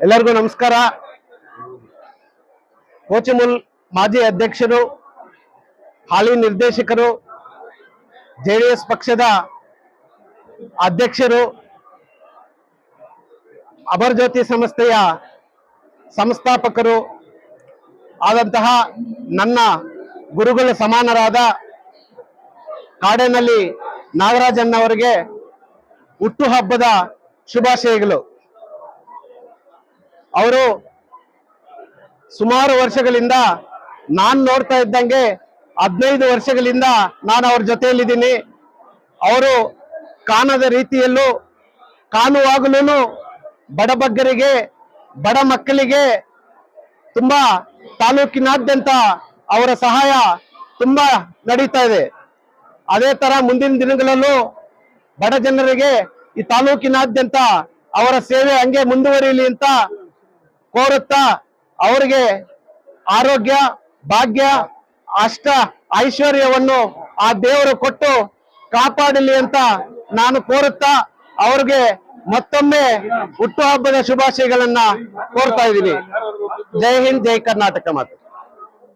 ಎಲ್ಲರಿಗೂ ನಮಸ್ಕಾರ. ಕೋಚಿಮುಲ್ ಮಾಜಿ ಅಧ್ಯಕ್ಷರು, ಹಾಲಿ ನಿರ್ದೇಶಕರು ಜೆಡಿಎಸ್ ಪಕ್ಷದ ಅಧ್ಯಕ್ಷರು ಅಮರಜ್ಯೋತಿ ಸಂಸ್ಥೆಯ ಸಂಸ್ಥಾಪಕರು ಆದಂತಹ ನನ್ನ ಗುರುಗಳ ಸಮಾನರಾದ ಕಾಡೇನಹಳ್ಳಿ ನಾಗರಾಜಣ್ಣವರಿಗೆ ಹುಟ್ಟುಹಬ್ಬದ ಶುಭಾಶಯಗಳು. ಅವರು ಸುಮಾರು ವರ್ಷಗಳಿಂದ ನಾನ್ ನೋಡ್ತಾ ಇದ್ದಂಗೆ ಹದಿನೈದು ವರ್ಷಗಳಿಂದ ನಾನು ಅವ್ರ ಜೊತೆಯಲ್ಲಿದ್ದೀನಿ. ಅವರು ಕಾಣದ ರೀತಿಯಲ್ಲೂ ಕಾಣುವಾಗಲೂ ಬಡಬಗ್ಗರಿಗೆ ಬಡ ಮಕ್ಕಳಿಗೆ ತುಂಬಾ ತಾಲೂಕಿನಾದ್ಯಂತ ಅವರ ಸಹಾಯ ತುಂಬಾ ನಡೀತಾ ಇದೆ. ಅದೇ ತರ ಮುಂದಿನ ದಿನಗಳಲ್ಲೂ ಬಡ ಜನರಿಗೆ ಈ ತಾಲೂಕಿನಾದ್ಯಂತ ಅವರ ಸೇವೆ ಹಂಗೆ ಮುಂದುವರಿಯಲಿ ಅಂತ ಕೋರುತ್ತಾ ಅವರಿಗೆ ಆರೋಗ್ಯ, ಭಾಗ್ಯ, ಅಷ್ಟ ಐಶ್ವರ್ಯವನ್ನು ಆ ದೇವರು ಕೊಟ್ಟು ಕಾಪಾಡಲಿ ಅಂತ ನಾನು ಕೋರುತ್ತಾ ಅವ್ರಿಗೆ ಮತ್ತೊಮ್ಮೆ ಹುಟ್ಟುಹಬ್ಬದ ಶುಭಾಶಯಗಳನ್ನ ಕೋರ್ತಾ ಇದ್ದೀನಿ. ಜೈ ಹಿಂದ್, ಜೈ ಕರ್ನಾಟಕ ಮಾತು.